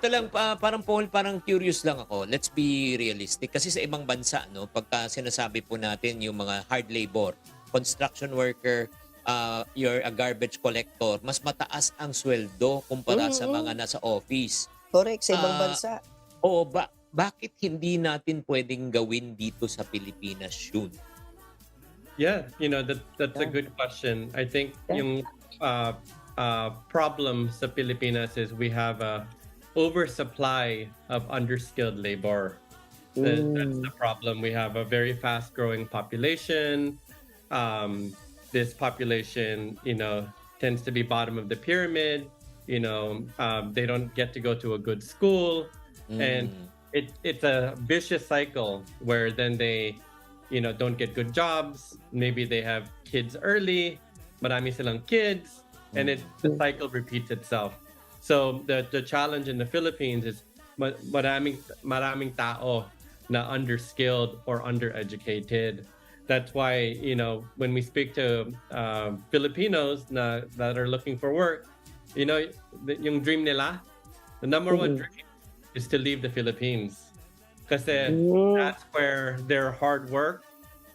Ito lang, pa, parang Paul, parang curious lang ako. Let's be realistic. Kasi sa ibang bansa, no, pagka sinasabi po natin yung mga hard labor, construction worker, uh, you're a garbage collector, mas mataas ang sweldo kumpara sa Mhm. mga nasa office. Correct, sa ibang Ah, bansa. Oo, ba, bakit hindi natin pwedeng gawin dito sa Pilipinas yun? Yeah, you know that that's a Yeah. good question. I think Yeah. yung uh, uh, problem sa Pilipinas is we have a oversupply of underskilled labor. That- That's Mm. the problem. We have a very fast growing population. Um, this population, you know, tends to be bottom of the pyramid. You know, um, they don't get to go to a good school. And Mm. it it's a vicious cycle where then they you know don't get good jobs maybe they have kids early but marami silang kids and it the cycle repeats itself so the the challenge in the Philippines is ma- maraming maraming tao na underskilled or undereducated that's why you know when we speak to uh, Filipinos na, that are looking for work you know the, yung dream nila the number one Mhm. dream is to leave the Philippines. Because Mm. that's where their hard work,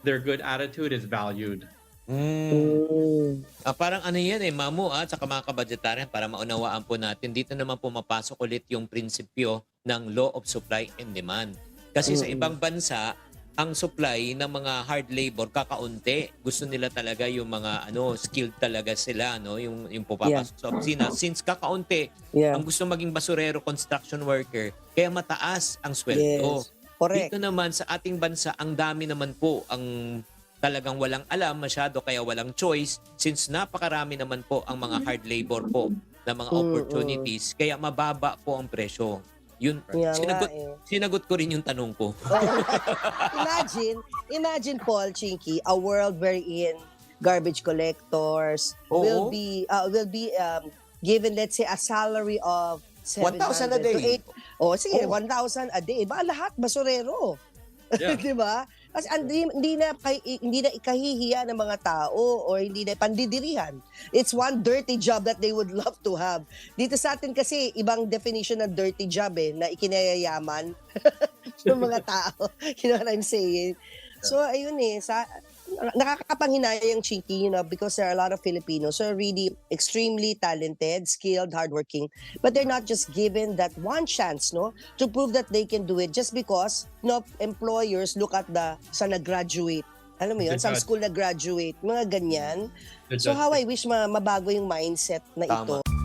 their good attitude is valued. Mm. Mm. Ah, parang ano yan eh, mamu at saka mga kabadgetarian para maunawaan po natin. Dito naman pumapasok ulit yung prinsipyo ng law of supply and demand. Kasi sa Mm-mm. ibang bansa, ang supply ng mga hard labor kakaunti. Gusto nila talaga yung mga ano skilled talaga sila no, yung yung pupapasok sa opisina. Since kakaunti, Yeah. ang gusto maging basurero, construction worker, kaya mataas ang sweldo. Yes. Correct. Dito naman sa ating bansa, ang dami naman po ang talagang walang alam masyado kaya walang choice since napakarami naman po ang mga hard labor po na mga opportunities kaya mababa po ang presyo. Yun, Kaya nga sinagot, eh. sinagot ko rin yung tanong ko. imagine, imagine Paul Chinky, a world wherein garbage collectors Oo. will be uh, will be um, given let's say a salary of 1,000 a 700 to day. 8 Oh, sige, Oo. 1,000 a day. Ba lahat basurero. Yeah. 'Di ba? Kasi hindi, hindi na kay, hindi na ikahihiya ng mga tao or hindi na pandidirihan. It's one dirty job that they would love to have. Dito sa atin kasi ibang definition ng dirty job eh na ikinayayaman ng mga tao. You know what I'm saying? So ayun eh sa nakakapanghinayang Chinky, you know, because there are a lot of Filipinos who are really extremely talented, skilled, hardworking, but they're not just given that one chance, no, to prove that they can do it just because, no, employers look at the sa nag-graduate. Alam mo yun, judge. school na graduate, mga ganyan. So how I wish ma- mabago yung mindset na Tama. ito.